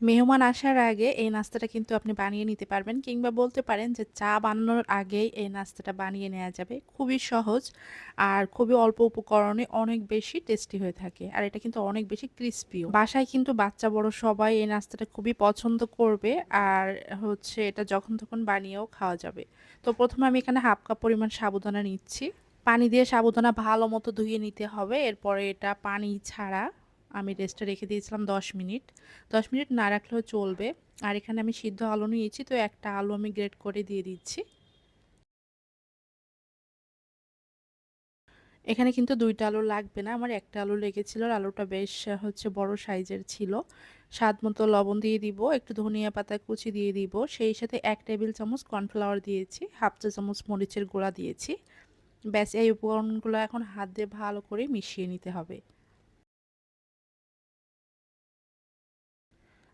মেহমান আসার আগে এই নাস্তাটা কিন্তু আপনি বানিয়ে নিতে পারবেন কিংবা বলতে পারেন যে চা বানানোর আগেই এই নাস্তাটা বানিয়ে নেওয়া যাবে। খুবই সহজ আর খুবই অল্প উপকরণে অনেক বেশি টেস্টি হয়ে থাকে আর এটা কিন্তু অনেক বেশি ক্রিস্পিও। বাসায় কিন্তু বাচ্চা বড় সবাই এই নাস্তাটা খুবই পছন্দ করবে আর হচ্ছে এটা যখন তখন বানিয়েও খাওয়া যাবে। তো প্রথমে আমি এখানে হাফ কাপ পরিমাণ সাবুদানা নিচ্ছি। পানি দিয়ে সাবুদানা ভালো মতো ধুয়ে নিতে হবে। এরপরে এটা পানি ছাড়া আমি রেস্টে রেখে দিয়েছিলাম দশ মিনিট। দশ মিনিট না রাখলেও চলবে। আর এখানে আমি সিদ্ধ আলু নিয়েছি, তো একটা আলু আমি গ্রেট করে দিয়ে দিচ্ছি। এখানে কিন্তু দুইটা আলু লাগবে না। আমার একটা আলু লেগেছিল আর আলুটা বেশ হচ্ছে বড় সাইজের ছিল। স্বাদ মতো লবণ দিয়ে দিব, একটু ধনিয়া পাতা কুচি দিয়ে দিব। সেই সাথে এক টেবিল চামচ কর্নফ্লাওয়ার দিয়েছি, হাফ চা চামচ মরিচের গুঁড়া দিয়েছি। ব্যাস, এই উপকরণগুলো এখন হাত দিয়ে ভালো করে মিশিয়ে নিতে হবে।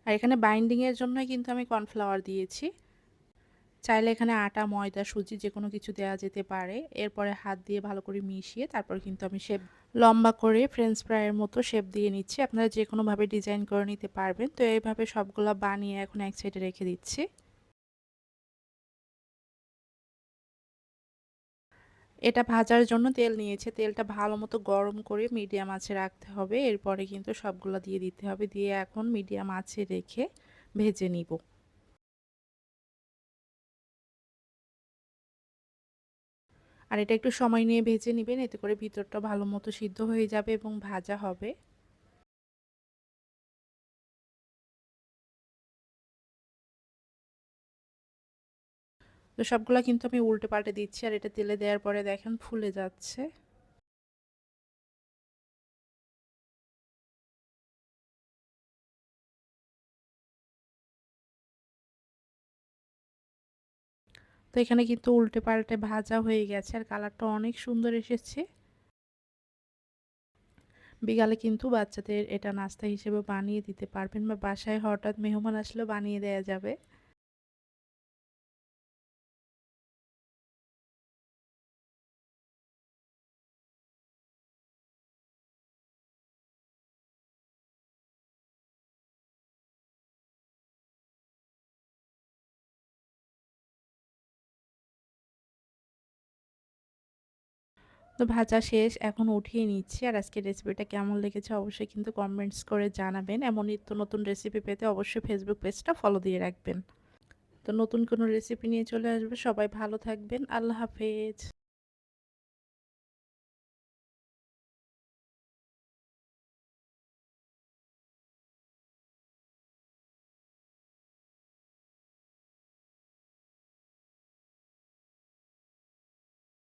আর এখানে বাইন্ডিংয়ের জন্য কিন্তু আমি কর্নফ্লাওয়ার দিয়েছি। চাইলে এখানে আটা, ময়দা, সুজি যে কোনো কিছু দেওয়া যেতে পারে। এরপরে হাত দিয়ে ভালো করে মিশিয়ে তারপর কিন্তু আমি শেপ লম্বা করে ফ্রেঞ্চ ফ্রাইয়ের মতো শেপ দিয়ে নিচ্ছি। আপনারা যে কোনোভাবে ডিজাইন করে নিতে পারবেন। তো এইভাবে সবগুলো বানিয়ে এখন এক সাইডে রেখে দিচ্ছি। এটা ভাজার জন্য তেল নিয়েছে। তেলটা ভালো মতো গরম করে মিডিয়াম আঁচে রাখতে হবে। এরপরে কিন্তু সবগুলো দিয়ে দিতে হবে। দিয়ে এখন মিডিয়াম আঁচে রেখে ভেজে নিব। আর এটা একটু সময় নিয়ে ভেজে নেবেন। এতে করে ভিতরটা ভালো মতো সিদ্ধ হয়ে যাবে এবং ভাজা হবে। তো সবগুলো কিন্তু আমি উল্টে পাল্টে দিচ্ছি আর এটা তেলে দেওয়ার পরে দেখেন ফুলে যাচ্ছে। তো এখানে কিন্তু উল্টে পাল্টে ভাজা হয়ে গেছে আর কালারটা অনেক সুন্দর এসেছে। বিকালে কিন্তু বাচ্চাদের এটা নাস্তা হিসেবে বানিয়ে দিতে পারবেন বা বাসায় হঠাৎ মেহমান আসলে বানিয়ে দেওয়া যাবে। তো ভাজা শেষ, এখন উঠিয়ে নিচ্ছি। আর আজকে রেসিপিটা কেমন লেগেছে অবশ্যই কিন্তু কমেন্টস করে জানাবেন। এমন নিত্য নতুন রেসিপি পেতে অবশ্যই ফেসবুক পেজটা ফলো দিয়ে রাখবেন। তো নতুন কোনো রেসিপি নিয়ে চলে আসবে। সবাই ভালো থাকবেন। আল্লাহ হাফেজ।